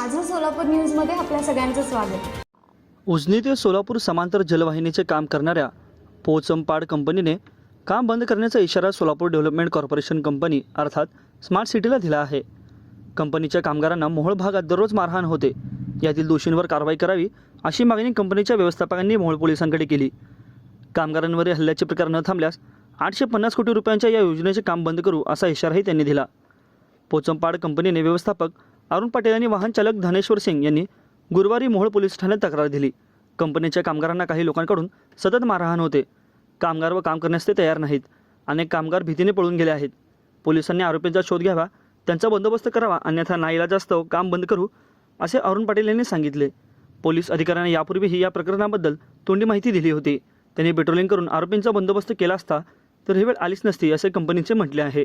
सोलापूर न्यूजमध्ये आपल्या सगळ्यांचं स्वागत. उजनी ते सोलापूर समांतर जलवाहिनीचे काम करणाऱ्या पोचमपाड कंपनीने काम बंद करण्याचा इशारा सोलापूर डेव्हलपमेंट कॉर्पोरेशन कंपनी अर्थात स्मार्ट सिटीला दिला आहे. कंपनीच्या कामगारांना मोहोळ भागात दररोज मारहाण होते. यातील दोषींवर कारवाई करावी अशी मागणी कंपनीच्या व्यवस्थापकांनी मोहोळ पोलिसांकडे केली. कामगारांवरील हल्ल्याचे प्रकार न थांबल्यास आठशे पन्नास कोटी रुपयांच्या या योजनेचे काम बंद करू असा इशाराही त्यांनी दिला. पोचमपाड कंपनीने व्यवस्थापक अरुण पाटील आणि वाहन चालक धनेश्वर सिंग यांनी गुरुवारी मोहोळ पोलीस ठाण्यात तक्रार दिली. कंपनीच्या कामगारांना काही लोकांकडून सतत मारहाण होते. कामगार व काम करण्यास ते तयार नाहीत. अनेक कामगार भीतीने पळून गेले आहेत. पोलिसांनी आरोपींचा शोध घ्यावा त्यांचा बंदोबस्त करावा अन्यथा नाईलाजास्तव काम बंद करू असे अरुण पाटील यांनी सांगितले. पोलीस अधिकाऱ्यांनी यापूर्वीही या प्रकरणाबद्दल तोंडी माहिती दिली होती. त्यांनी पेट्रोलिंग करून आरोपींचा बंदोबस्त केला असता तर ही वेळ आलीच नसती असे कंपनीचे म्हटले आहे.